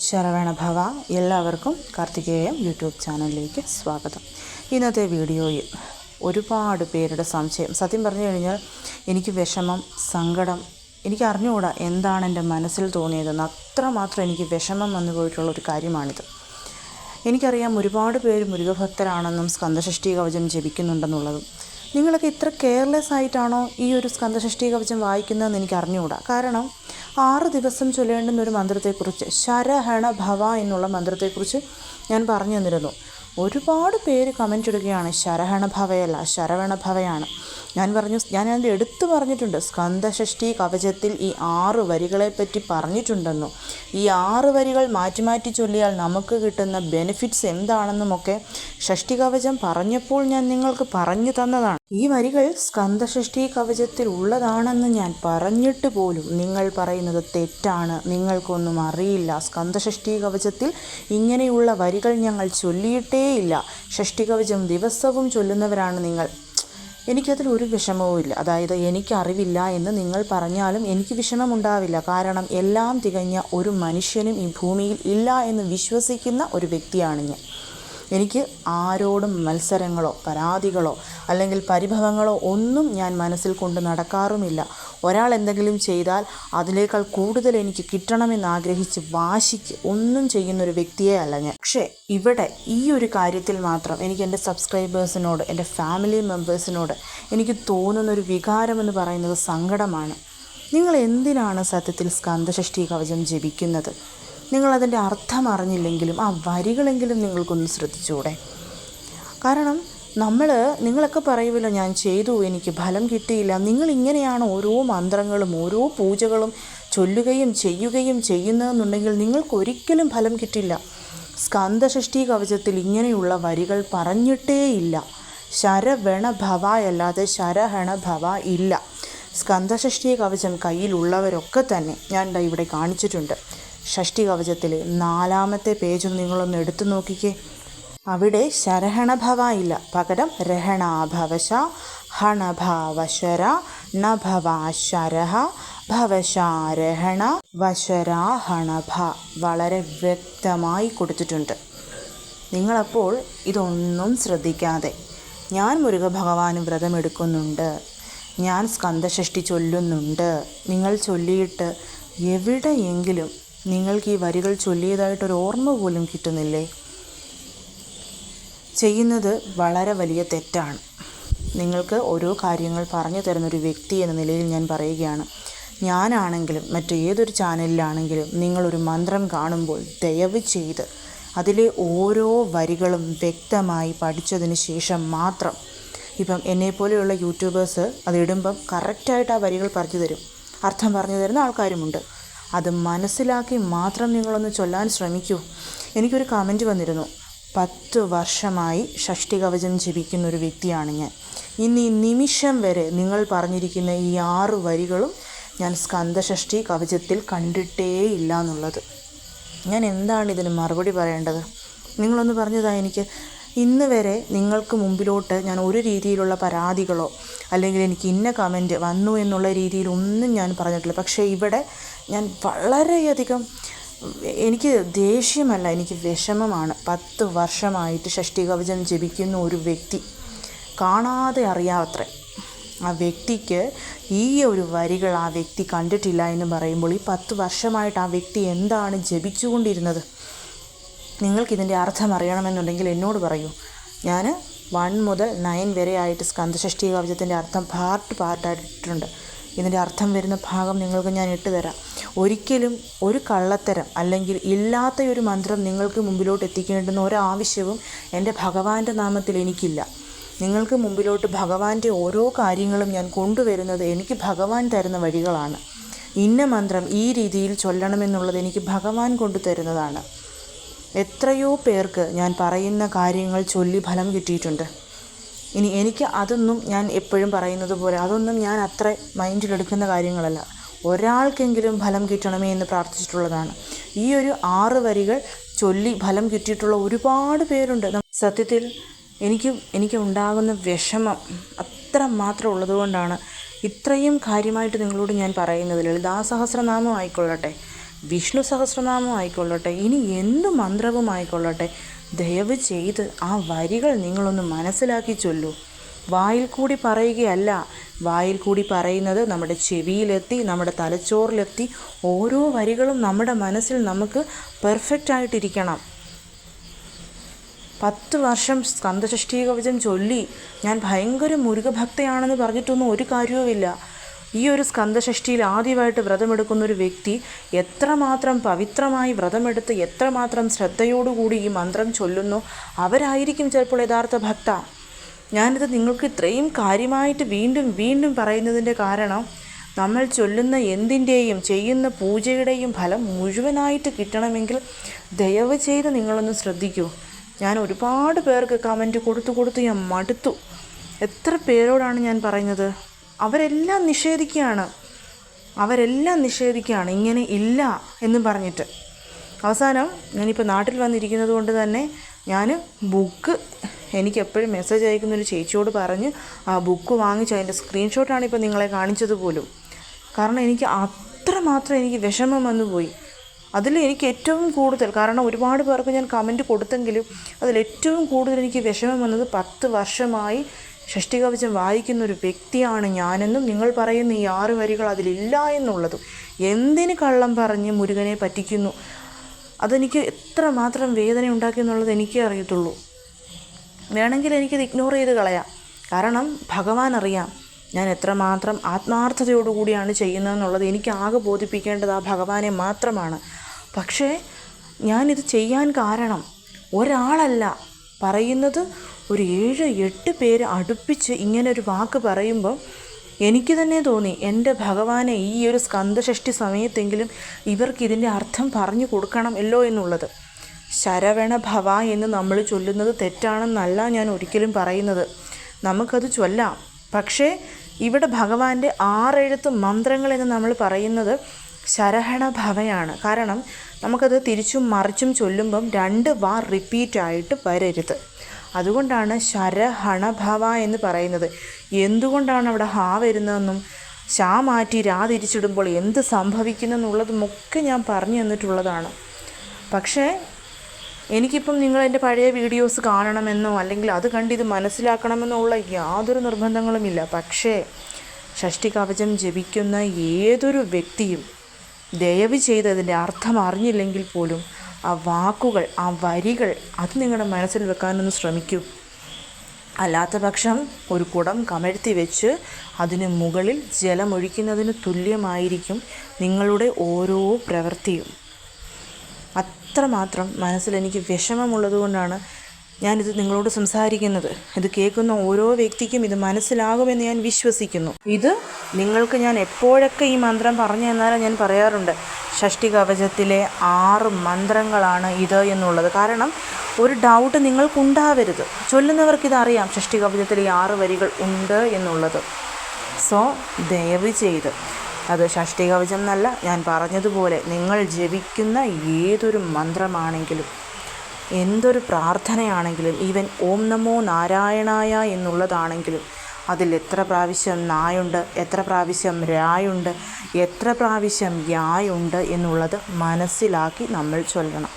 ശരവണ ഭവ എല്ലാവർക്കും കാർത്തികേയം യൂട്യൂബ് ചാനലിലേക്ക് സ്വാഗതം. ഇന്നത്തെ വീഡിയോയിൽ ഒരുപാട് പേരുടെ സംശയം. സത്യം പറഞ്ഞു കഴിഞ്ഞാൽ എനിക്ക് വിഷമം സങ്കടം എനിക്ക് അറിഞ്ഞുകൂടാ എന്താണ് എന്റെ മനസ്സിൽ തോന്നിയതെന്ന്. അത്രമാത്രം എനിക്ക് വിഷമം വന്നു പോയിട്ടുള്ള ഒരു കാര്യമാണിത്. എനിക്കറിയാം ഒരുപാട് പേര് മുരുകഭക്തരാണെന്നും സ്കന്ദഷഷ്ടി കവചം ജപിക്കുന്നുണ്ടെന്നുള്ളതും. നിങ്ങളൊക്കെ ഇത്ര കെയർലെസ് ആയിട്ടാണോ ഈ ഒരു സ്കന്ദഷഷ്ടി കവചം വായിക്കുന്നതെന്ന് എനിക്ക് അറിഞ്ഞുകൂടാ. കാരണം ആറ് ദിവസം ചൊല്ലേണ്ടുന്ന ഒരു മന്ത്രത്തെക്കുറിച്ച് ശരഹണ ഭവ എന്നുള്ള മന്ത്രത്തെക്കുറിച്ച് ഞാൻ പറഞ്ഞു തന്നിരുന്നു. ഒരുപാട് പേര് കമന്റ് ഇടുകയാണ്. ശരഹണ ഭവയല്ല ശരവണ ഭവയാണ്. ഞാൻ പറഞ്ഞു ഞാൻ അതിൽ എടുത്തു പറഞ്ഞിട്ടുണ്ട്. സ്കന്ദഷഷ്ടി കവചത്തിൽ ഈ ആറ് വരികളെ പറ്റി പറഞ്ഞിട്ടുണ്ടെന്നും. ഈ ആറ് വരികൾ മാറ്റി മാറ്റി ചൊല്ലിയാൽ നമുക്ക് കിട്ടുന്ന ബെനിഫിറ്റ്സ് എന്താണെന്നുമൊക്കെ ഷഷ്ടി കവചം പറഞ്ഞപ്പോൾ ഞാൻ നിങ്ങൾക്ക് പറഞ്ഞു തന്നതാണ്. ഈ വരികൾ സ്കന്ദഷഷ്ടി കവചത്തിൽ ഉള്ളതാണെന്ന് ഞാൻ പറഞ്ഞിട്ട് പോലും നിങ്ങൾ പറയുന്നത് തെറ്റാണ്. നിങ്ങൾക്കൊന്നും അറിയില്ല. സ്കന്ദഷഷ്ടി കവചത്തിൽ ഇങ്ങനെയുള്ള വരികൾ ഞങ്ങൾ ചൊല്ലിയിട്ടേയില്ല ഷഷ്ടി കവചം ദിവസവും ചൊല്ലുന്നവരാണ് നിങ്ങൾ. എനിക്കതിൽ ഒരു വിഷമവും ഇല്ല. അതായത് എനിക്കറിവില്ല എന്ന് നിങ്ങൾ പറഞ്ഞാലും എനിക്ക് വിഷമമുണ്ടാവില്ല. കാരണം എല്ലാം തികഞ്ഞ ഒരു മനുഷ്യനും ഈ ഭൂമിയിൽ ഇല്ല എന്ന് വിശ്വസിക്കുന്ന ഒരു വ്യക്തിയാണ് ഞാൻ. എനിക്ക് ആരോടും മത്സരങ്ങളോ പരാതികളോ അല്ലെങ്കിൽ പരിഭവങ്ങളോ ഒന്നും ഞാൻ മനസ്സിൽ കൊണ്ട് നടക്കാറുമില്ല. ഒരാൾ എന്തെങ്കിലും ചെയ്താൽ അതിനേക്കാൾ കൂടുതൽ എനിക്ക് കിട്ടണമെന്ന് ആഗ്രഹിച്ച് വാശിക്ക് ഒന്നും ചെയ്യുന്ന ഒരു വ്യക്തിയെ അല്ല ഞാൻ പക്ഷേ ഇവിടെ ഈ ഒരു കാര്യത്തിൽ മാത്രം എനിക്ക് എന്റെ സബ്സ്ക്രൈബേഴ്സിനോട് എന്റെ ഫാമിലി മെമ്പേഴ്സിനോട് എനിക്ക് തോന്നുന്ന ഒരു വികാരമെന്ന് പറയുന്നത് സങ്കടമാണ്. നിങ്ങൾ എന്തിനാണ് സത്യത്തിൽ സ്കന്ധഷ്ടി കവചം ജപിക്കുന്നത്? നിങ്ങളതിന്റെ അർത്ഥം അറിഞ്ഞില്ലെങ്കിലും ആ വരികളെങ്കിലും നിങ്ങൾക്കൊന്ന് ശ്രദ്ധിച്ചുകൂടെ കാരണം നമ്മൾ നിങ്ങളൊക്കെ പറയുമല്ലോ ഞാൻ ചെയ്തു എനിക്ക് ഫലം കിട്ടിയില്ല. നിങ്ങൾ ഇങ്ങനെയാണ് ഓരോ മന്ത്രങ്ങളും ഓരോ പൂജകളും ചൊല്ലുകയും ചെയ്യുകയും ചെയ്യുന്നതെന്നുണ്ടെങ്കിൽ നിങ്ങൾക്കൊരിക്കലും ഫലം കിട്ടില്ല. സ്കന്ധഷഷ്ടി കവചത്തിൽ ഇങ്ങനെയുള്ള വരികൾ പറഞ്ഞിട്ടേയില്ല. ശരവണ ഭവ അല്ലാതെ ശരഹണ ഭവ ഇല്ല. സ്കന്ധഷഷ്ടി കവചം കയ്യിലുള്ളവരൊക്കെ തന്നെ ഞാൻ ഇവിടെ കാണിച്ചിട്ടുണ്ട്. ഷഷ്ടി കവചത്തിലെ നാലാമത്തെ പേജും നിങ്ങളൊന്ന് എടുത്തു നോക്കിക്കേ. അവിടെ ശരഹണഭവ ഇല്ല പകരം രഹണാഭവശ ഹണഭാവശര നഭവാശരഹ ഭവശാരഹണ വശരാഹണഭ വളരെ വ്യക്തമായി കൊടുത്തിട്ടുണ്ട്. നിങ്ങളപ്പോൾ ഇതൊന്നും ശ്രദ്ധിക്കാതെ ഞാൻ മുരുക ഭഗവാന് വ്രതമെടുക്കുന്നുണ്ട് ഞാൻ സ്കന്ധഷഷ്ടി ചൊല്ലുന്നുണ്ട് നിങ്ങൾ ചൊല്ലിയിട്ട് എവിടെയെങ്കിലും നിങ്ങൾക്ക് ഈ വരികൾ ചൊല്ലിയതായിട്ടൊരു ഓർമ്മ പോലും കിട്ടുന്നില്ലേ? ചെയ്യുന്നത് വളരെ വലിയ തെറ്റാണ്. നിങ്ങൾക്ക് ഓരോ കാര്യങ്ങൾ പറഞ്ഞു തരുന്നൊരു വ്യക്തി എന്ന നിലയിൽ ഞാൻ പറയുകയാണ്. ഞാനാണെങ്കിലും മറ്റേതൊരു ചാനലിലാണെങ്കിലും നിങ്ങളൊരു മന്ത്രം കാണുമ്പോൾ ദയവ് ചെയ്ത് അതിലെ ഓരോ വരികളും വ്യക്തമായി പഠിച്ചതിന് ശേഷം മാത്രം ഇപ്പം എന്നെപ്പോലെയുള്ള യൂട്യൂബേഴ്സ് അതിടുമ്പം കറക്റ്റായിട്ട് ആ വരികൾ പറഞ്ഞു തരും. അർത്ഥം പറഞ്ഞു തരുന്ന ആൾക്കാരുമുണ്ട്. അത് മനസ്സിലാക്കി മാത്രം നിങ്ങളൊന്ന് ചൊല്ലാൻ ശ്രമിക്കൂ. എനിക്കൊരു കമന്റ് വന്നിരുന്നു. പത്ത് വർഷമായി ഷഷ്ടി കവചം ജപിക്കുന്ന ഒരു വ്യക്തിയാണ് ഞാൻ. ഇന്ന് ഈ നിമിഷം വരെ നിങ്ങൾ പറഞ്ഞിരിക്കുന്ന ഈ ആറ് വരികളും ഞാൻ സ്കന്ദഷഷ്ടി കവചത്തിൽ കണ്ടിട്ടേയില്ല എന്നുള്ളത് ഞാൻ എന്താണ് ഇതിന് മറുപടി പറയേണ്ടത്? നിങ്ങളൊന്ന് പറഞ്ഞതാ എനിക്ക്. ഇന്ന് വരെ നിങ്ങൾക്ക് മുമ്പിലോട്ട് ഞാൻ ഒരു രീതിയിലുള്ള പരാതികളോ അല്ലെങ്കിൽ എനിക്ക് ഇന്ന കമന്റ് വന്നു എന്നുള്ള രീതിയിലൊന്നും ഞാൻ പറഞ്ഞിട്ടില്ല. പക്ഷേ ഇവിടെ ഞാൻ വളരെയധികം എനിക്ക് ദേഷ്യമല്ല എനിക്ക് വിഷമമാണ്. പത്ത് വർഷമായിട്ട് ഷഷ്ടി കവചം ജപിക്കുന്ന ഒരു വ്യക്തി കാണാതെ അറിയാവത്രേ ആ വ്യക്തിക്ക് ഈ ഒരു വരികൾ ആ വ്യക്തി കണ്ടിട്ടില്ല എന്ന് പറയുമ്പോൾ ഈ പത്ത് വർഷമായിട്ട് ആ വ്യക്തി എന്താണ് ജപിച്ചുകൊണ്ടിരുന്നത്? നിങ്ങൾക്കിതിന്റെ അർത്ഥം അറിയണമെന്നുണ്ടെങ്കിൽ എന്നോട് പറയൂ. ഞാൻ വൺ മുതൽ നയൻ വരെ ആയിട്ട് സ്കന്ധഷഷ്ടി കവചത്തിന്റെ അർത്ഥം പാർട്ട് പാർട്ടായിട്ടുണ്ട് ഇതിന്റെ അർത്ഥം വരുന്ന ഭാഗം നിങ്ങൾക്ക് ഞാൻ ഇട്ടുതരാം ഒരിക്കലും ഒരു കള്ളത്തരം അല്ലെങ്കിൽ ഇല്ലാത്ത ഒരു മന്ത്രം നിങ്ങൾക്ക് മുമ്പിലോട്ട് എത്തിക്കേണ്ടുന്ന ഒരാവശ്യവും എന്റെ ഭഗവാന്റെ നാമത്തിൽ എനിക്കില്ല. നിങ്ങൾക്ക് മുമ്പിലോട്ട് ഭഗവാന്റെ ഓരോ കാര്യങ്ങളും ഞാൻ കൊണ്ടുവരുന്നത് എനിക്ക് ഭഗവാൻ തരുന്ന വഴികളാണ്. ഇന്ന മന്ത്രം ഈ രീതിയിൽ ചൊല്ലണമെന്നുള്ളത് എനിക്ക് ഭഗവാൻ കൊണ്ടു തരുന്നതാണ്. എത്രയോ പേർക്ക് ഞാൻ പറയുന്ന കാര്യങ്ങൾ ചൊല്ലി ഫലം കിട്ടിയിട്ടുണ്ട്. ഇനി എനിക്ക് അതൊന്നും ഞാൻ എപ്പോഴും പറയുന്നത് പോലെ അതൊന്നും ഞാൻ അത്ര മൈൻഡിലെടുക്കുന്ന കാര്യങ്ങളല്ല. ഒരാൾക്കെങ്കിലും ഫലം കിട്ടണമേ എന്ന് പ്രാർത്ഥിച്ചിട്ടുള്ളതാണ്. ഈ ഒരു ആറ് വരികൾ ചൊല്ലി ഫലം കിട്ടിയിട്ടുള്ള ഒരുപാട് പേരുണ്ട്. സത്യത്തിൽ എനിക്ക് എനിക്ക് ഉണ്ടാകുന്ന വിഷമം അത്ര മാത്രം ഉള്ളതുകൊണ്ടാണ് ഇത്രയും കാര്യമായിട്ട് നിങ്ങളോട് ഞാൻ പറയുന്നത്. ലളിതാ സഹസ്രനാമം ആയിക്കൊള്ളട്ടെ വിഷ്ണു സഹസ്രനാമം ആയിക്കൊള്ളട്ടെ ഇനി എന്ത് മന്ത്രവും ആയിക്കൊള്ളട്ടെ ദയവ് ചെയ്ത് ആ വരികൾ നിങ്ങളൊന്ന് മനസ്സിലാക്കി ചൊല്ലൂ. വായിൽ കൂടി പറയുകയല്ല വായിൽ കൂടി പറയുന്നത് നമ്മുടെ ചെവിയിലെത്തി നമ്മുടെ തലച്ചോറിലെത്തി ഓരോ വരികളും നമ്മുടെ മനസ്സിൽ നമുക്ക് പെർഫെക്റ്റ് ആയിട്ടിരിക്കണം. പത്ത് വർഷം സ്കന്ദഷഷ്ഠി കവചം ചൊല്ലി ഞാൻ ഭയങ്കര മുരുകഭക്തയാണെന്ന് പറഞ്ഞിട്ടൊന്നും ഒരു കാര്യവുമില്ല. ഈ ഒരു സ്കന്ധഷ്ടിയിൽ ആദ്യമായിട്ട് വ്രതമെടുക്കുന്ന ഒരു വ്യക്തി എത്രമാത്രം പവിത്രമായി വ്രതമെടുത്ത് എത്രമാത്രം ശ്രദ്ധയോടുകൂടി ഈ മന്ത്രം ചൊല്ലുന്നു അവരായിരിക്കും ചിലപ്പോൾ യഥാർത്ഥ ഭക്ത. ഞാനിത് നിങ്ങൾക്ക് ഇത്രയും കാര്യമായിട്ട് വീണ്ടും വീണ്ടും പറയുന്നതിന്റെ കാരണം നമ്മൾ ചൊല്ലുന്ന എന്തിന്റെയും ചെയ്യുന്ന പൂജയുടെയും ഫലം മുഴുവനായിട്ട് കിട്ടണമെങ്കിൽ ദയവ് ചെയ്ത് നിങ്ങളൊന്ന് ശ്രദ്ധിക്കൂ. ഞാൻ ഒരുപാട് പേർക്ക് കമന്റ് കൊടുത്തു കൊടുത്ത് ഞാൻ മടുത്തു. എത്ര പേരോടാണ് ഞാൻ പറയുന്നത്? അവരെല്ലാം നിഷേധിക്കുകയാണ്. അവരെല്ലാം നിഷേധിക്കുകയാണ്. ഇങ്ങനെ ഇല്ല എന്ന് പറഞ്ഞിട്ട്. അവസാനം ഞാനിപ്പോൾ നാട്ടിൽ വന്നിരിക്കുന്നത് കൊണ്ട് തന്നെ ഞാൻ ബുക്ക് എനിക്കെപ്പോഴും മെസ്സേജ് അയക്കുന്ന ഒരു ചേച്ചിയോട് പറഞ്ഞ് ആ ബുക്ക് വാങ്ങിച്ച് അതിന്റെ സ്ക്രീൻഷോട്ടാണ് ഇപ്പോൾ നിങ്ങളെ കാണിച്ചത് പോലും. കാരണം എനിക്ക് അത്രമാത്രം എനിക്ക് വിഷമം വന്നു പോയി. അതിൽ എനിക്ക് ഏറ്റവും കൂടുതൽ കാരണം ഒരുപാട് പേർക്ക് ഞാൻ കമന്റ് കൊടുത്തെങ്കിലും അതിൽ ഏറ്റവും കൂടുതൽ എനിക്ക് വിഷമം വന്നത് പത്ത് വർഷമായി ഷഷ്ടികവചം വായിക്കുന്ന ഒരു വ്യക്തിയാണ് ഞാനെന്നും നിങ്ങൾ പറയുന്ന ഈ ആറ് വരികൾ അതിലില്ല എന്നുള്ളതും എന്തിന് കള്ളം പറഞ്ഞ് മുരുകനെ പറ്റിക്കുന്നു? അതെനിക്ക് എത്ര മാത്രം വേദന ഉണ്ടാക്കി എന്നുള്ളത് എനിക്കേ അറിയത്തുള്ളൂ. വേണമെങ്കിൽ എനിക്കത് ഇഗ്നോർ ചെയ്ത് കളയാം. കാരണം ഭഗവാൻ അറിയാം ഞാൻ എത്രമാത്രം ആത്മാർത്ഥതയോടുകൂടിയാണ് ചെയ്യുന്നതെന്നുള്ളത് എനിക്ക് ആകെ ബോധിപ്പിക്കേണ്ടത് ആ ഭഗവാനെ മാത്രമാണ്. പക്ഷേ ഞാനിത് ചെയ്യാൻ കാരണം ഒരാളല്ല. പറയുന്നത് ഒരു ഏഴ് എട്ട് പേര് അടുപ്പിച്ച് ഇങ്ങനെ ഒരു വാക്ക് പറയുമ്പോൾ എനിക്ക് തന്നെ തോന്നി എന്റെ ഭഗവാനെ ഈ ഒരു സ്കന്ദഷഷ്ടി സമയത്തെങ്കിലും ഇവർക്ക് ഇതിന്റെ അർത്ഥം പറഞ്ഞു കൊടുക്കണം അല്ലോ എന്നുള്ളത്. ശരവണ ഭവ എന്ന് നമ്മൾ ചൊല്ലുന്നത് തെറ്റാണെന്നല്ല ഞാൻ ഒരിക്കലും പറയുന്നത്. നമുക്കത് ചൊല്ലാം. പക്ഷേ ഇവിടെ ഭഗവാന്റെ ആറെഴുത്ത് മന്ത്രങ്ങൾ എന്ന് നമ്മൾ പറയുന്നത് ശരഹണ ഭവയാണ്. കാരണം നമുക്കത് തിരിച്ചും മറിച്ചും ചൊല്ലുമ്പം രണ്ട് വാ റിപ്പീറ്റായിട്ട് വരരുത്. അതുകൊണ്ടാണ് ശരഹണഭവ എന്ന് പറയുന്നത്. എന്തുകൊണ്ടാണ് അവിടെ ഹാ വരുന്നതെന്നും ശാ മാറ്റി രാ തിരിച്ചിടുമ്പോൾ എന്ത് സംഭവിക്കുന്നെന്നുള്ളതുമൊക്കെ ഞാൻ പറഞ്ഞു തന്നിട്ടുള്ളതാണ്. പക്ഷേ എനിക്കിപ്പം നിങ്ങൾ എന്റെ പഴയ വീഡിയോസ് കാണണമെന്നോ അല്ലെങ്കിൽ അത് കണ്ട് ഇത് മനസ്സിലാക്കണമെന്നോ ഉള്ള യാതൊരു നിർബന്ധങ്ങളുമില്ല. പക്ഷേ ഷഷ്ടി കവചം ജപിക്കുന്ന ഏതൊരു വ്യക്തിയും ദയവ് ചെയ്ത് അതിന്റെ അർത്ഥം അറിഞ്ഞില്ലെങ്കിൽ പോലും ആ വാക്കുകൾ ആ വരികൾ അത് നിങ്ങളുടെ മനസ്സിൽ വെക്കാനൊന്ന് ശ്രമിക്കൂ. അല്ലാത്ത പക്ഷം ഒരു കുടം കമഴ്ത്തി വെച്ച് അതിന് മുകളിൽ ജലമൊഴിക്കുന്നതിന് തുല്യമായിരിക്കും നിങ്ങളുടെ ഓരോ പ്രവൃത്തിയും. അത്രമാത്രം മനസ്സിൽ എനിക്ക് വിഷമമുള്ളത് കൊണ്ടാണ് ഞാനിത് നിങ്ങളോട് സംസാരിക്കുന്നത്. ഇത് കേൾക്കുന്ന ഓരോ വ്യക്തിക്കും ഇത് മനസ്സിലാകുമെന്ന് ഞാൻ വിശ്വസിക്കുന്നു. ഇത് നിങ്ങൾക്ക് ഞാൻ എപ്പോഴൊക്കെ ഈ മന്ത്രം പറഞ്ഞു തന്നാലും ഞാൻ പറയാറുണ്ട്. ഷഷ്ടി കവചത്തിലെ ആറ് മന്ത്രങ്ങളാണ് ഇത് എന്നുള്ളത്. കാരണം ഒരു ഡൗട്ട് നിങ്ങൾക്കുണ്ടാവരുത്. ചൊല്ലുന്നവർക്കിതറിയാം ഷഷ്ടി കവചത്തിൽ ഈ ആറ് വരികൾ ഉണ്ട് എന്നുള്ളത്. സോ ദയവ് ചെയ്ത് അത് ഷഷ്ടി കവചം എന്നല്ല ഞാൻ പറഞ്ഞതുപോലെ നിങ്ങൾ ജപിക്കുന്ന ഏതൊരു മന്ത്രമാണെങ്കിലും എന്തൊരു പ്രാർത്ഥനയാണെങ്കിലും ഈവൻ ഓം നമോ നാരായണായ എന്നുള്ളതാണെങ്കിലും അതിൽ എത്ര പ്രാവശ്യം നായുണ്ട് എത്ര പ്രാവശ്യം രായുണ്ട് എത്ര പ്രാവശ്യം യായുണ്ട് എന്നുള്ളത് മനസ്സിലാക്കി നമ്മൾ ചൊല്ലണം.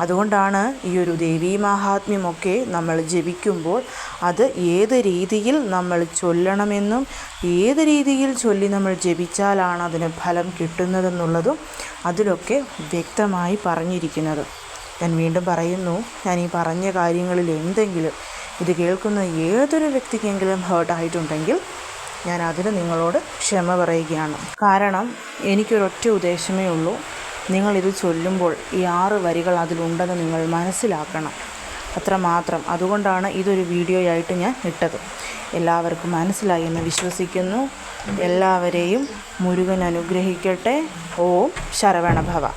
അതുകൊണ്ടാണ് ഈ ഒരു ദേവീ മാഹാത്മ്യമൊക്കെ നമ്മൾ ജപിക്കുമ്പോൾ അത് ഏത് രീതിയിൽ നമ്മൾ ചൊല്ലണമെന്നും ഏത് രീതിയിൽ ചൊല്ലി നമ്മൾ ജപിച്ചാലാണ് അതിന് ഫലം കിട്ടുന്നതെന്നുള്ളതും അതിലൊക്കെ വ്യക്തമായി പറഞ്ഞിരിക്കുന്നത്. ഞാൻ വീണ്ടും പറയുന്നു ഞാൻ ഈ പറഞ്ഞ കാര്യങ്ങളിൽ എന്തെങ്കിലും ഇത് കേൾക്കുന്ന ഏതൊരു വ്യക്തിക്കെങ്കിലും ഹേർട്ടായിട്ടുണ്ടെങ്കിൽ ഞാൻ അതിന് നിങ്ങളോട് ക്ഷമ പറയുകയാണ്. കാരണം എനിക്കൊരൊറ്റ ഉദ്ദേശമേ ഉള്ളൂ. നിങ്ങളിത് ചൊല്ലുമ്പോൾ ഈ ആറ് വരികൾ അതിലുണ്ടെന്ന് നിങ്ങൾ മനസ്സിലാക്കണം. അത്രമാത്രം. അതുകൊണ്ടാണ് ഇതൊരു വീഡിയോയായിട്ട് ഞാൻ ഇട്ടത്. എല്ലാവർക്കും മനസ്സിലായി എന്ന് വിശ്വസിക്കുന്നു. എല്ലാവരെയും മുരുകൻ അനുഗ്രഹിക്കട്ടെ. ഓം ശരവണഭവ.